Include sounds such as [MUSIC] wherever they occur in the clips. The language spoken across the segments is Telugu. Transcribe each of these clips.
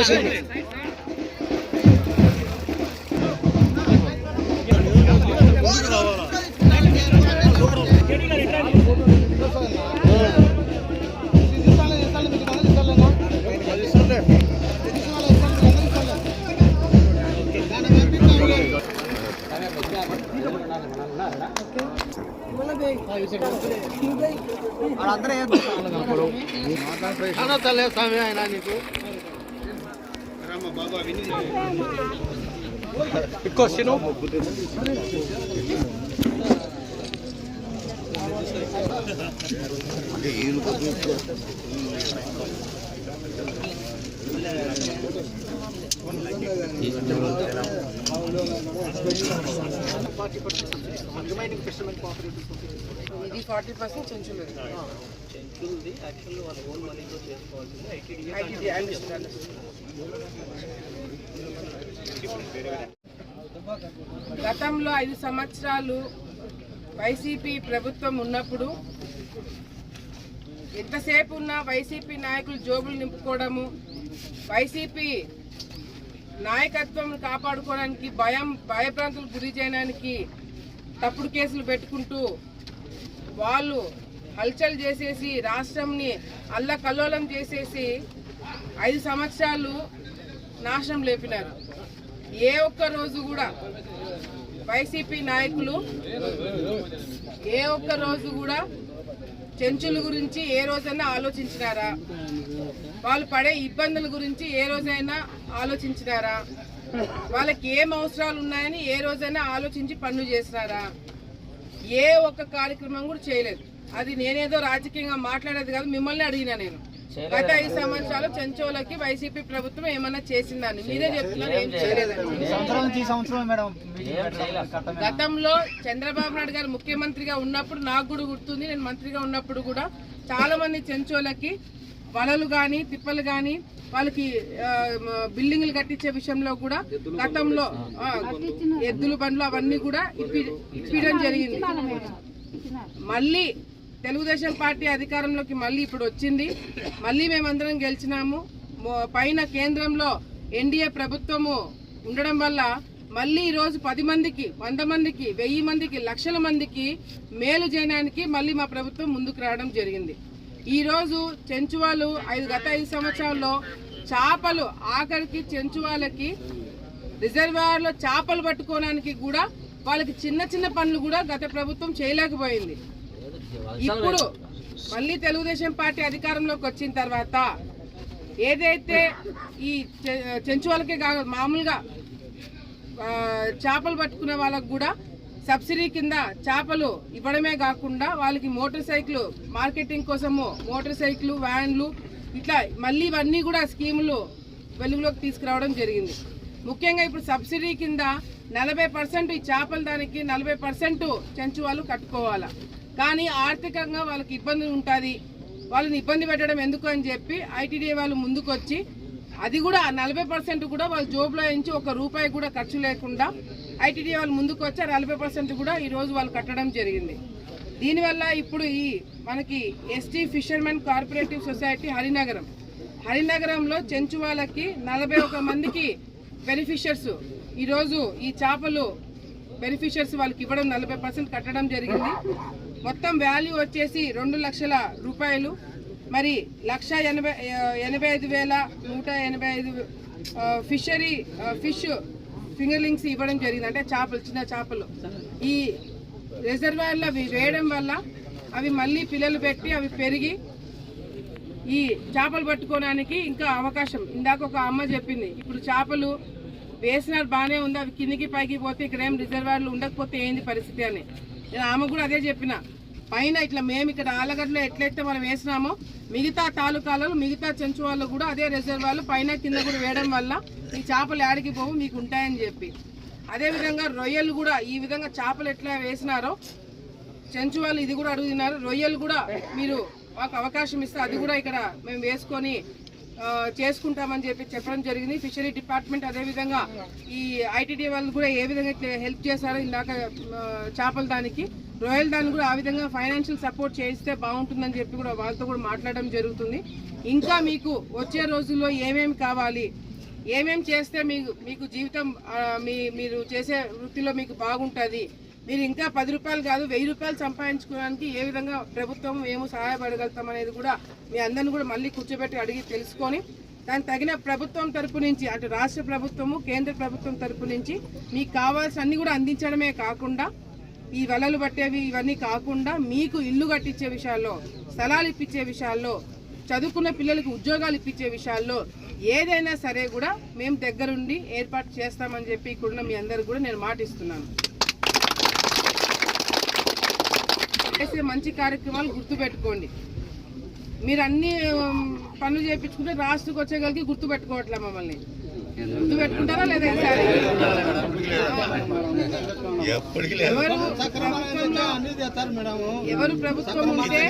వేసింది వాళ్ళందరూ ఏం మాట్లాడలేదు స్వామి ఆయన నీకు. ఇది ఫార్టీ పర్సెంట్ చెంచులు. యాక్చువల్లీ వాళ్ళ ఓన్ మనీతో చేసుకోవాల్సింది. ఐటీడీ గతంలో ఐదు సంవత్సరాలు వైసీపీ ప్రభుత్వం ఉన్నప్పుడు ఎంతసేపు ఉన్న వైసీపీ నాయకులు జోబులు నింపుకోవడము వైసీపీ నాయకత్వం కాపాడుకోవడానికి భయం భయభ్రాంతులకు గురి చేయడానికి తప్పుడు కేసులు పెట్టుకుంటూ వాళ్ళు హల్చల్ చేసేసి రాష్ట్రంని అల్లకల్లోలం చేసేసి ఐదు సంవత్సరాలు నాశనం లేపినారు. ఏ ఒక్క రోజు కూడా వైసీపీ నాయకులు ఏ ఒక్క రోజు కూడా చెంచుల గురించి ఏ రోజైనా ఆలోచించినారా? వాళ్ళు పడే ఇబ్బందుల గురించి ఏ రోజైనా ఆలోచించినారా? వాళ్ళకి ఏం అవసరాలు ఉన్నాయని ఏ రోజైనా ఆలోచించి పనులు చేసినారా? ఏ ఒక్క కార్యక్రమం కూడా చేయలేదు. అది నేనేదో రాజకీయంగా మాట్లాడేది కాదు మిమ్మల్ని అడిగినా నేను. గత ఐదు సంవత్సరాలు చెంచోలకి వైసీపీ ప్రభుత్వం ఏమన్నా చేసిందని. మీరే చెప్తున్నారు ఏం గతంలో చంద్రబాబు నాయుడు గారు ముఖ్యమంత్రిగా ఉన్నప్పుడు నాకు కూడా గుర్తుంది నేను మంత్రిగా ఉన్నప్పుడు కూడా చాలా మంది చెంచోలకి వలలు గాని తిప్పలు గాని వాళ్ళకి బిల్డింగ్లు కట్టించే విషయంలో కూడా గతంలో ఎద్దుల బండ్లు అవన్నీ కూడా ఇప్పి ఇప్పించడం జరిగింది. మళ్ళీ తెలుగుదేశం పార్టీ అధికారంలోకి మళ్ళీ ఇప్పుడు వచ్చింది. మళ్ళీ మేమందరం గెలిచినాము. పైన కేంద్రంలో ఎన్డీఏ ప్రభుత్వము ఉండడం వల్ల మళ్ళీ ఈరోజు రోజు పది మందికి వంద మందికి వెయ్యి మందికి లక్షల మందికి మేలు చేయడానికి మళ్ళీ మా ప్రభుత్వం ముందుకు రావడం జరిగింది. ఈరోజు చెంచువాలు ఐదు గత ఐదు సంవత్సరాల్లో చేపలు ఆఖరికి చెంచువాలకి రిజర్వాయర్లో చేపలు పట్టుకోవడానికి కూడా వాళ్ళకి చిన్న చిన్న పనులు కూడా గత ప్రభుత్వం చేయలేకపోయింది. ఇప్పుడు మళ్ళీ తెలుగుదేశం పార్టీ అధికారంలోకి వచ్చిన తర్వాత ఏదైతే ఈ చెంచువాళ్ళకే కాదు మామూలుగా చేపలు పట్టుకునే వాళ్ళకు కూడా సబ్సిడీ కింద చేపలు ఇవ్వడమే కాకుండా వాళ్ళకి మోటార్ సైకిల్ మార్కెటింగ్ కోసము మోటార్ సైకిల్ వ్యాన్లు ఇట్లా మళ్ళీ ఇవన్నీ కూడా స్కీములు వెలుగులోకి తీసుకురావడం జరిగింది. ముఖ్యంగా ఇప్పుడు సబ్సిడీ కింద నలభై పర్సెంట్ ఈ చేపల దానికి నలభై పర్సెంట్ చెంచు వాళ్ళు కట్టుకోవాలా. కానీ ఆర్థికంగా వాళ్ళకి ఇబ్బంది ఉంటుంది. వాళ్ళని ఇబ్బంది పెట్టడం ఎందుకు అని చెప్పి ఐటీడీఏ వాళ్ళు ముందుకొచ్చి అది కూడా నలభై పర్సెంట్ కూడా వాళ్ళ జోబులో నుంచి ఒక రూపాయి కూడా ఖర్చు లేకుండా ఐటీడీ వాళ్ళు ముందుకు వచ్చి నలభై పర్సెంట్ కూడా ఈరోజు వాళ్ళు కట్టడం జరిగింది. దీనివల్ల ఇప్పుడు ఈ మనకి ST fishermen corporative society Harinagaram హరినగరంలో Chenchu వాళ్ళకి నలభై ఒక మందికి బెనిఫిషియర్స్ ఈరోజు ఈ చేపలు బెనిఫిషియర్స్ వాళ్ళకి ఇవ్వడం నలభై పర్సెంట్ కట్టడం జరిగింది. మొత్తం వాల్యూ వచ్చేసి రెండు లక్షల రూపాయలు. మరి లక్ష ఎనభై ఎనభై ఐదు వేల నూట ఎనభై ఐదు ఫిషరీ ఫిష్ ఫింగర్లింగ్స్ ఇవ్వడం జరిగింది. అంటే చేపలు చిన్న చేపలు. ఈ రిజర్వాయర్లో అవి వేయడం వల్ల అవి మళ్ళీ పిల్లలు పెట్టి అవి పెరిగి ఈ చేపలు పట్టుకోవడానికి ఇంకా అవకాశం. ఇందాక ఒక అమ్మ చెప్పింది ఇప్పుడు చేపలు వేసినారు బాగానే ఉంది అవి కిందికి పైకి పోతే ఇక్కడ ఏం రిజర్వాయర్లు ఉండకపోతే ఏంది పరిస్థితి అని. నేను ఆమె కూడా అదే చెప్పిన. పైన ఇట్లా మేము ఇక్కడ ఆలగడ్డలో ఎట్లయితే మనం వేసినామో మిగతా తాలూకాలలో మిగతా చెంచు వాళ్ళు కూడా అదే రిజర్వాయర్లు పైన కింద కూడా వేయడం వల్ల ఈ చేపలు ఏడికి పోవు మీకు ఉంటాయని చెప్పి. అదేవిధంగా రొయ్యలు కూడా ఈ విధంగా చేపలు ఎట్లా వేసినారో చెంచు వాళ్ళు ఇది కూడా అడుగుతున్నారు. రొయ్యలు కూడా మీరు మాకు అవకాశం ఇస్తే అది కూడా ఇక్కడ మేము వేసుకొని చేసుకుంటామని చెప్పి చెప్పడం జరిగింది. ఫిషరీ డిపార్ట్మెంట్ అదేవిధంగా ఈ ఐటీడీ వాళ్ళు కూడా ఏ విధంగా హెల్ప్ చేశారో ఇందాక చేపల దానికి రొయ్యల దాన్ని కూడా ఆ విధంగా ఫైనాన్షియల్ సపోర్ట్ చేయిస్తే బాగుంటుందని చెప్పి కూడా వాళ్ళతో కూడా మాట్లాడడం జరుగుతుంది. ఇంకా మీకు వచ్చే రోజుల్లో ఏమేమి కావాలి? ఏమేం చేస్తే మీకు మీకు జీవితం మీ మీరు చేసే వృత్తిలో మీకు బాగుంటుంది? మీరు ఇంకా పది రూపాయలు కాదు వెయ్యి రూపాయలు సంపాదించుకోవడానికి ఏ విధంగా ప్రభుత్వం ఏమో సహాయపడగలుగుతాం అనేది కూడా మీ అందరిని కూడా మళ్ళీ కూర్చోబెట్టి అడిగి తెలుసుకొని దానికి తగిన ప్రభుత్వం తరపు నుంచి అటు రాష్ట్ర ప్రభుత్వము కేంద్ర ప్రభుత్వం తరపు నుంచి మీకు కావాల్సిన అన్ని కూడా అందించడమే కాకుండా ఈ వలలు పట్టేవి ఇవన్నీ కాకుండా మీకు ఇల్లు కట్టించే విషయాల్లో స్థలాలు ఇప్పించే విషయాల్లో చదువుకున్న పిల్లలకు ఉద్యోగాలు ఇప్పించే విషయాల్లో ఏదైనా సరే కూడా మేము దగ్గరుండి ఏర్పాటు చేస్తామని చెప్పి ఇక్కడున్న మీ అందరికి కూడా నేను మాటిస్తున్నాను. చేసే మంచి కార్యక్రమాలు గుర్తుపెట్టుకోండి. మీరు అన్ని పనులు చేయించుకుంటే రాష్ట్రకు వచ్చేగలిగి గుర్తు పెట్టుకోవట్లే మమ్మల్ని. గుర్తు పెట్టుకుంటారా లేదా ఈసారి? ఎవరు ప్రభుత్వం ఉంటే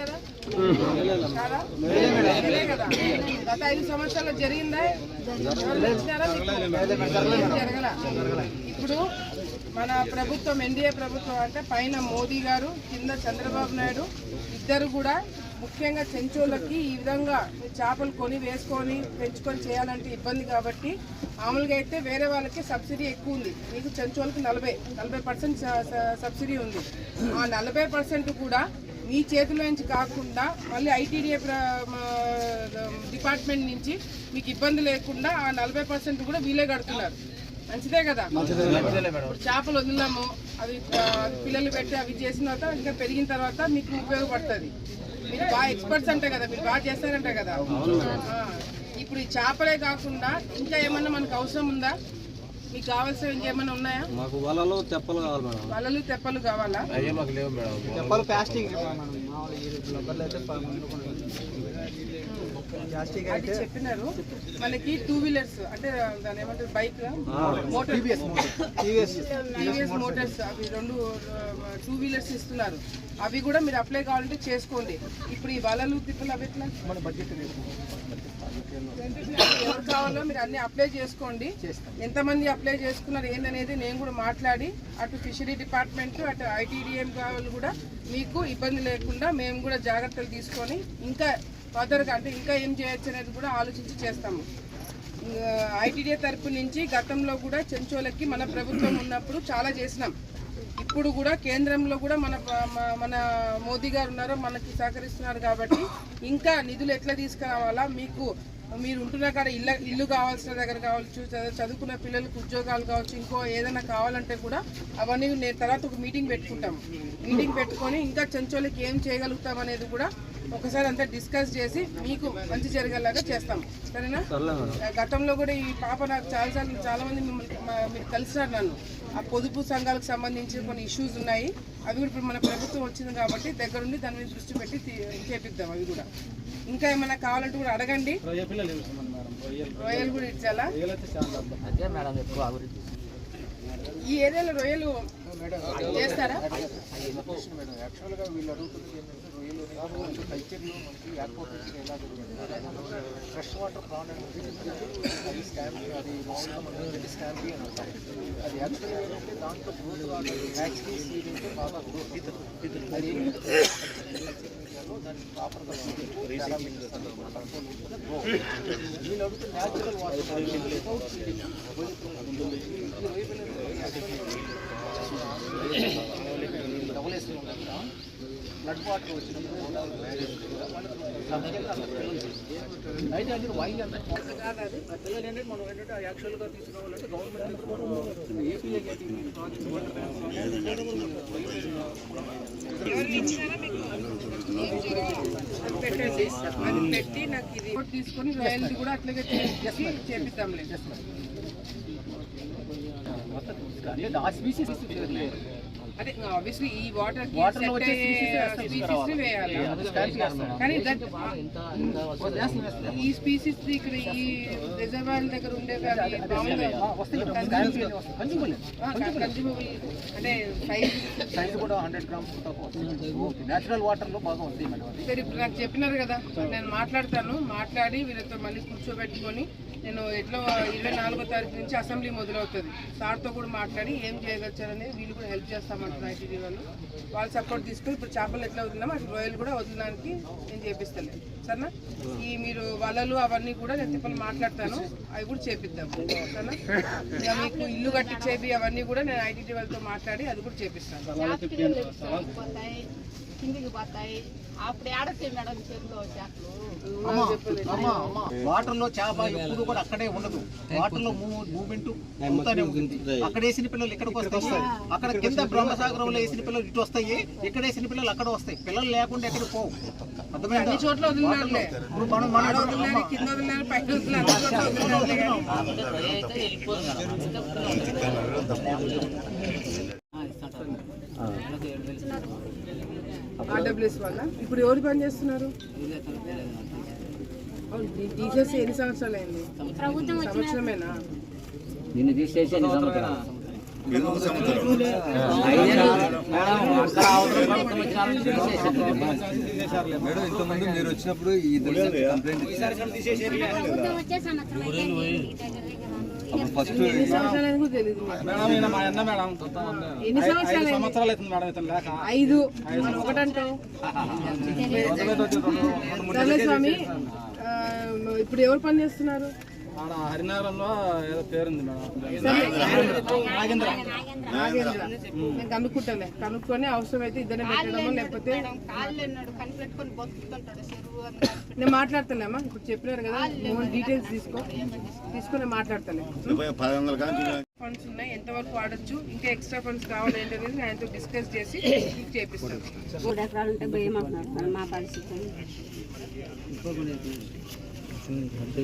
కదా గత ఐదు సంవత్సరాలు జరిగిందా? జరగల. ఇప్పుడు మన ప్రభుత్వం ఎన్డీఏ ప్రభుత్వం అంటే పైన మోదీ గారు కింద చంద్రబాబు నాయుడు ఇద్దరు కూడా ముఖ్యంగా చెంచోళ్ళకి ఈ విధంగా చేపలు కొని వేసుకొని పెంచుకొని చేయాలంటే ఇబ్బంది కాబట్టి మామూలుగా అయితే వేరే వాళ్ళకి సబ్సిడీ ఎక్కువ ఉంది. మీకు చెంచోళ్ళకి నలభై నలభై పర్సెంట్ సబ్సిడీ ఉంది. ఆ నలభై పర్సెంట్ కూడా మీ చేతిలో నుంచి కాకుండా మళ్ళీ ఐటీడీఏ డిపార్ట్మెంట్ నుంచి మీకు ఇబ్బంది లేకుండా ఆ నలభై పర్సెంట్ కూడా వీలే కడుతున్నారు. మంచిదే కదా? ఇప్పుడు చేపలు వదిలాము అవి పిల్లలు పెట్టి అవి చేసిన తర్వాత ఇంకా పెరిగిన తర్వాత మీకు ఉపయోగపడుతుంది. మీరు బాగా ఎక్స్పర్ట్స్ అంట కదా మీరు బాగా చేస్తారంట కదా. ఇప్పుడు ఈ చేపలే కాకుండా ఇంకా ఏమన్నా మనకు అవసరం ఉందా? మీకు కావాల్సినవి ఇంకేమైనా ఉన్నాయా? మాకు వలలో తెప్పలు కావాలి మేడం. వలలు తెప్పలు కావాలా? మామూలు ఈ రబ్బర్లు అయితే ప- ప్లాస్టిక్ అది చెప్పినారు. మనకి టూ వీలర్స్ అంటే దాని ఏమంటారు బైక్ మోటార్ టీవీఎస్ మోటార్స్ అవి రెండు టూ వీలర్స్ ఇస్తున్నారు. అవి కూడా మీరు అప్లై కావాలంటే చేసుకోండి. ఇప్పుడు ఈ వలలు తిప్పలు అవి ఎట్లా? మన బడ్జెట్ ఎవరు కావాలో మీరు అన్ని అప్లై చేసుకోండి. ఎంతమంది అప్లై చేసుకున్నారు ఏందనేది నేను కూడా మాట్లాడి అటు ఫిషరీ డిపార్ట్మెంట్ అటు ఐటీడీఎం వాళ్ళు కూడా మీకు ఇబ్బంది లేకుండా మేము కూడా జాగ్రత్తలు తీసుకొని ఇంకా ఫర్దర్గా అంటే ఇంకా ఏం చేయొచ్చు అనేది కూడా ఆలోచించి చేస్తాము. ఐటీడీఏ తరపు నుంచి గతంలో కూడా చెంచోలకి మన ప్రభుత్వం ఉన్నప్పుడు చాలా చేసినాం. ఇప్పుడు కూడా కేంద్రంలో కూడా మన మన మోదీ గారు ఉన్నారు మనకి సహకరిస్తున్నారు కాబట్టి ఇంకా నిధులు ఎట్లా తీసుకురావాలా మీకు మీరు ఉంటున్న కాడ ఇల్లు ఇల్లు కావాల్సిన దగ్గర కావచ్చు చదువు- చదువుకున్న పిల్లలకు ఉద్యోగాలు కావచ్చు ఇంకో ఏదైనా కావాలంటే కూడా అవన్నీ నేను తర్వాత ఒక మీటింగ్ పెట్టుకుంటాం మీటింగ్ పెట్టుకొని ఇంకా చెంచోళ్ళకి ఏం చేయగలుగుతాం అనేది కూడా ఒకసారి అంతా డిస్కస్ చేసి మీకు మంచి జరిగేలాగా చేస్తాం సరేనా? గతంలో కూడా ఈ పాప నాకు చాలాసార్లు చాలా మంది మిమ్మల్ని మీరు కలిసినారు నన్ను. ఆ పొదుపు సంఘాలకు సంబంధించి కొన్ని ఇష్యూస్ ఉన్నాయి. అవి కూడా ఇప్పుడు మన ప్రభుత్వం వచ్చింది కాబట్టి దగ్గరుండి దాని మీద దృష్టి పెట్టి చేపిద్దాం అవి కూడా. ఇంకా ఏమైనా కావాలంటే కూడా అడగండి. రొయ్యలు కూడా ఇచ్చాలా? ఈ ఏరియాలో రొయ్యలు చేస్తారా? యాక్చువల్గా వీళ్ళు అడుగుతుంది ఏంటంటే రొయ్యలు అనేవి కల్చర్లో మనకి ఎయిర్పోర్ట్ ఎలా దొరుకుతుంది ఫ్రెష్ వాటర్ ప్రాన్ అనేది అది అది మామూలుగా మనం అని అంటాం అది యాక్చువల్గా ఏంటంటే దాంట్లో గ్రోత్ యాక్చువల్లీ బాగా గ్రోత్ అది దాన్ని ప్రాపర్గా వీళ్ళు అడుగుతుంది న్యాచురల్ వాటర్ బ్లడ్ వాటర్ వచ్చినప్పుడు అయితే అది వైల్ అంటే కాదు పిల్లలు ఏంటంటే మనం ఏంటంటే యాక్చువల్గా తీసుకోవాలంటే గవర్నమెంట్ ఏపీఏ ప్రాజెక్ట్ పెట్టండి అది పెట్టి నాకు ఇది తీసుకొని రొయ్యలు కూడా అట్లాగే చేసి చేపిద్దాంలే అదే ఆబ్వియస్లీ ఈ వాటర్ వచ్చే ఏ స్పీసీస్ వేయాలి. కానీ ఈ స్పీసీస్ ఇక్కడ ఈ రిజర్వాయర్ దగ్గర ఉండేవి కన్జ్యూమబుల్ అంటే సైజ్ సైజ్ కూడా హండ్రెడ్ గ్రామ్స్ న్యాచురల్ వాటర్లో బాగా వస్తాయి మేడం ఇప్పుడు నాకు చెప్పినారు కదా. నేను మాట్లాడతాను. మాట్లాడి వీళ్ళతో మళ్ళీ కూర్చోబెట్టుకొని నేను ఎట్లా ఇరవై నాలుగో తారీఖు నుంచి అసెంబ్లీ మొదలవుతుంది. సార్తో కూడా మాట్లాడి ఏం చేయగలిచారనేది వీళ్ళు కూడా హెల్ప్ చేస్తామంటున్నారు ఐటీడీ వాళ్ళు వాళ్ళు సపోర్ట్ తీసుకుని ఇప్పుడు చేపలు ఎట్లా వదిలినామో అటు రొయ్యలు కూడా వదలడానికి నేను చేపిస్తాను సరేనా? ఈ మీరు వలలు అవన్నీ కూడా నేను తిప్పలు మాట్లాడతాను అవి కూడా చేపిద్దాం. సరేనా? మీకు ఇల్లు కట్టించేవి అవన్నీ కూడా నేను ఐటీడీ వాళ్ళతో మాట్లాడి అది కూడా చేపిస్తాను. వాటర్లో చేప ఎప్పుడు కూడా అక్కడే ఉండదు. వాటర్లో మూవ్మెంట్ అవుతానే ఉంటుంది. అక్కడ వేసిన పిల్లలు ఇక్కడికి వస్తాయి. అక్కడ కింద బ్రహ్మసాగరంలో వేసిన పిల్లలు ఇటు వస్తాయి. ఇక్కడ వేసిన పిల్లలు అక్కడ వస్తాయి. పిల్లలు లేకుండా ఎక్కడికి పోవు. అన్ని చోట్ల వదిలినారు కింద వదిలినారు పైన వదిలినారు అన్ని చోట్ల వదిలినారులే కానీ ఆర్డబ్ల్యూఎస్ వల్ల ఇప్పుడు ఎవరు పని చేస్తున్నారు? తీసేసి ఎన్ని సంవత్సరాలు అయింది సంవత్సరమేనా? నిన్ను తీసేసి ఎన్ని సంవత్సరాలు? ఐదేళ్ళు. మేడం, ఇంతకుముందు మీరు వచ్చినప్పుడు ఈ కంప్లైంట్ ఫస్ట్ ఎన్ని సంవత్సరాలు సంవత్సరాలు అయింది? ఐదు. మనం [LAUGHS] స్వామి. ఇప్పుడు ఎవరు పని చేస్తున్నారు? హరినగరంలో ఏదో పేరుంది మేడం. నాగేంద్ర. నేను కనుక్కుంటాలే. కనుక్కొని అవసరమైతే పెట్టడమో లేకపోతే మేడం. నేను మాట్లాడతాలేమ్మా ఇప్పుడు చెప్పినారు కదా. డీటెయిల్స్ తీసుకో. తీసుకొని నేను మాట్లాడతాను ఫండ్స్ ఉన్నాయి. ఎంతవరకు వాడచ్చు? ఇంకా ఎక్స్ట్రా ఫండ్స్ కావాలి ఏంటనేది ఆయనతో డిస్కస్ చేసి చేపిస్తాను. మూడు ఎకరాలు ఉంటే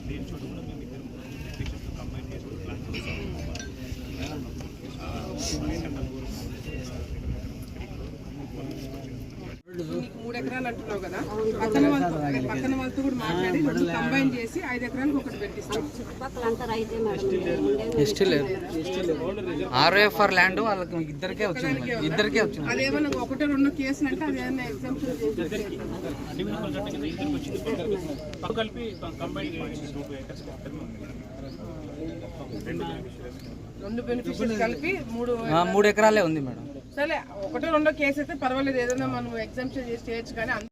భయమంటున్నారు మరి కంబైన్ చేసుకుని ప్లాన్ చేస్తాం ఎకరాలు అంటున్నావు కదా? పక్కన వాళ్ళతో అదే పక్కన వాళ్ళతో కూడా మాట్లాడి రెండు కంబైన్ చేసి ఐదు ఎకరాలకు ఒకటి పెట్టిస్తాం. ఆర్ఓఎఫ్ఆర్ ల్యాండ్ వాళ్ళకి ఇద్దరికే వచ్చింది ఇద్దరికే వచ్చింది. అదేమన్నా ఒకటో రెండు కేసులు అంటే అదేమన్నా చేసి రెండు బెనిఫిషియర్స్ కలిపి మూడు మూడు ఎకరాలే ఉంది మేడం. సరే ఒకటో రెండో కేసు అయితే పర్వాలేదు. ఏదైనా మనం ఎగ్జామ్షన్ చేసి చేయొచ్చు కానీ